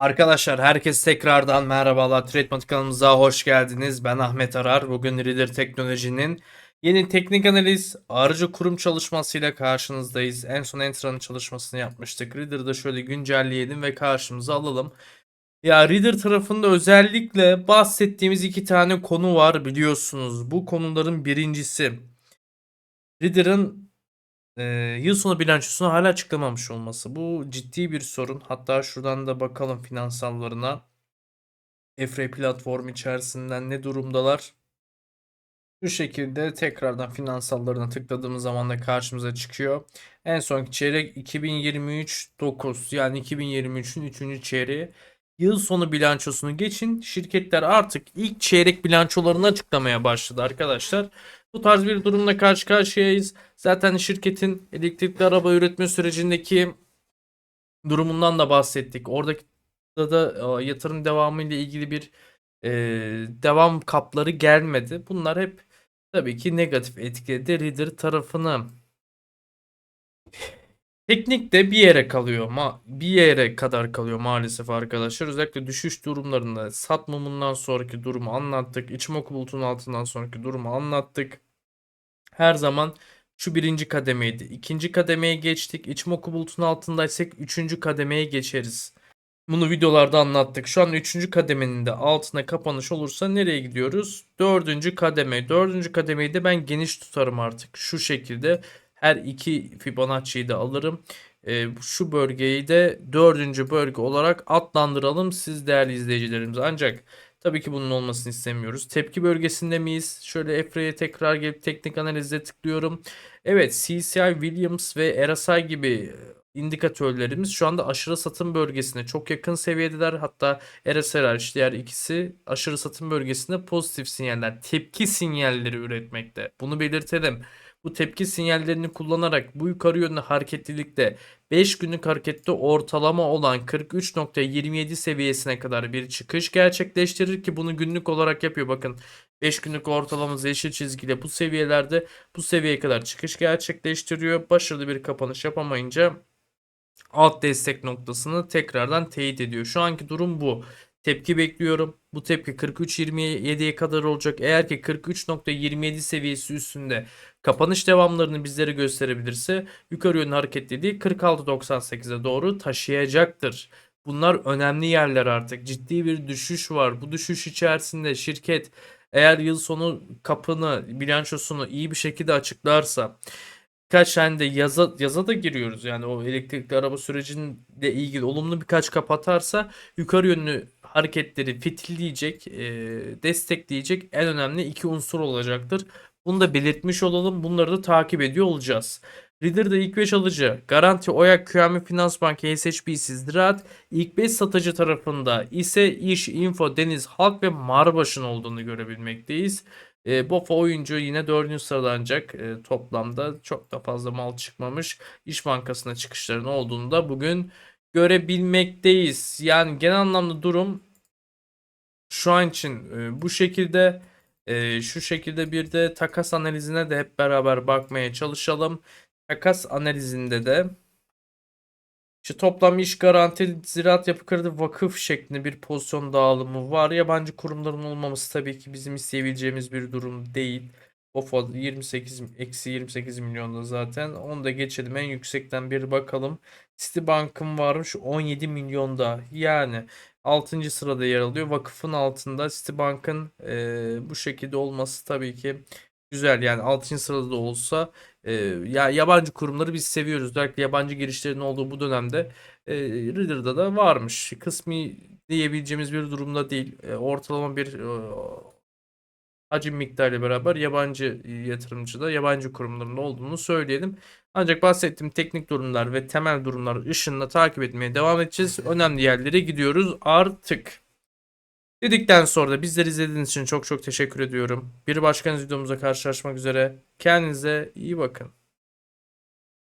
Arkadaşlar herkes tekrardan merhabalar. Trademat kanalımıza hoş geldiniz. Ben Ahmet Arar. Bugün Reader Teknoloji'nin yeni teknik analiz aracı kurum çalışmasıyla karşınızdayız. En son Entra'nın çalışmasını yapmıştık. Reader'da şöyle güncelleyelim ve karşımıza alalım. Ya Reader tarafında özellikle bahsettiğimiz iki tane konu var biliyorsunuz. Bu konuların birincisi Reader'ın ee, yıl sonu bilançosunu hala açıklamamış olması. Bu ciddi bir sorun. Hatta şuradan da bakalım finansallarına. Efre platform içerisinden ne durumdalar? Şu şekilde tekrardan finansallarına tıkladığımız zaman da karşımıza çıkıyor. En sonki çeyrek 2023 9 yani 2023'ün 3. çeyreği. Yıl sonu bilançosunu geçin. Şirketler artık ilk çeyrek bilançolarını açıklamaya başladı arkadaşlar. Bu tarz bir durumla karşı karşıyayız. Zaten şirketin elektrikli araba üretme sürecindeki durumundan da bahsettik. Oradaki da, e, yatırım devamı ile ilgili bir e, devam kapları gelmedi. Bunlar hep tabii ki negatif etkiledi Reader tarafını. Teknik de bir yere kalıyor. Ma bir yere kadar kalıyor maalesef arkadaşlar. Özellikle düşüş durumlarında sat mumundan sonraki durumu anlattık. İçimoku bulutun altından sonraki durumu anlattık. Her zaman şu birinci kademeydi. İkinci kademeye geçtik. İçimoku bulutun altındaysak üçüncü kademeye geçeriz. Bunu videolarda anlattık. Şu an üçüncü kademenin de altına kapanış olursa nereye gidiyoruz? Dördüncü kademe. Dördüncü kademeyi de ben geniş tutarım artık. Şu şekilde her iki Fibonacci'yi de alırım. E, şu bölgeyi de dördüncü bölge olarak adlandıralım siz değerli izleyicilerimiz. Ancak tabii ki bunun olmasını istemiyoruz. Tepki bölgesinde miyiz? Şöyle EFRA'ya tekrar gelip teknik analize tıklıyorum. Evet CCI, Williams ve RSI gibi indikatörlerimiz şu anda aşırı satım bölgesine çok yakın seviyedeler. Hatta hariç diğer ikisi aşırı satım bölgesinde pozitif sinyaller, tepki sinyalleri üretmekte. Bunu belirtelim. Bu tepki sinyallerini kullanarak bu yukarı yönlü hareketlilikte 5 günlük harekette ortalama olan 43.27 seviyesine kadar bir çıkış gerçekleştirir ki bunu günlük olarak yapıyor. Bakın 5 günlük ortalamamız yeşil çizgiyle bu seviyelerde bu seviyeye kadar çıkış gerçekleştiriyor. Başarılı bir kapanış yapamayınca alt destek noktasını tekrardan teyit ediyor. Şu anki durum bu. Tepki bekliyorum. Bu tepki 43.27'ye kadar olacak. Eğer ki 43.27 seviyesi üstünde kapanış devamlarını bizlere gösterebilirse yukarı yönlü hareketliliği 46.98'e doğru taşıyacaktır. Bunlar önemli yerler artık. Ciddi bir düşüş var. Bu düşüş içerisinde şirket eğer yıl sonu kapını, bilançosunu iyi bir şekilde açıklarsa birkaç tane de yaza, yaza da giriyoruz. Yani o elektrikli araba sürecinde ilgili olumlu birkaç kapatarsa yukarı yönlü hareketleri fitilleyecek, e, destekleyecek en önemli iki unsur olacaktır. Bunu da belirtmiş olalım. Bunları da takip ediyor olacağız. Reader'da ilk 5 alıcı Garanti, Oyak, QNB Finans Bank, HSBC, Ziraat ilk 5 satıcı tarafında ise İş, Info, Deniz, Halk ve Marbaş'ın olduğunu görebilmekteyiz. E, BOFA oyuncu yine 4. sırada ancak e, toplamda çok da fazla mal çıkmamış. İş Bankası'na çıkışların olduğunu da bugün görebilmekteyiz. Yani genel anlamda durum şu an için e, bu şekilde e, şu şekilde bir de takas analizine de hep beraber bakmaya çalışalım. Takas analizinde de işte toplam iş garanti ziraat yapı kredi vakıf şeklinde bir pozisyon dağılımı var. Yabancı kurumların olmaması tabii ki bizim isteyebileceğimiz bir durum değil. OFA 28 eksi 28 milyonda zaten. Onu da geçelim. En yüksekten bir bakalım. Citibank'ın varmış 17 milyonda. Yani 6. sırada yer alıyor. Vakıfın altında Citibank'ın e, bu şekilde olması tabii ki güzel. Yani 6. sırada da olsa e, ya yabancı kurumları biz seviyoruz. Özellikle yabancı girişlerin olduğu bu dönemde e, Reader'da da varmış. Kısmi diyebileceğimiz bir durumda değil. E, ortalama bir e, hacim miktarıyla beraber yabancı yatırımcıda, yabancı kurumların olduğunu söyleyelim. Ancak bahsettiğim teknik durumlar ve temel durumlar ışığında takip etmeye devam edeceğiz. Önemli yerlere gidiyoruz artık. Dedikten sonra da bizleri izlediğiniz için çok çok teşekkür ediyorum. Bir başka videomuzda karşılaşmak üzere. Kendinize iyi bakın.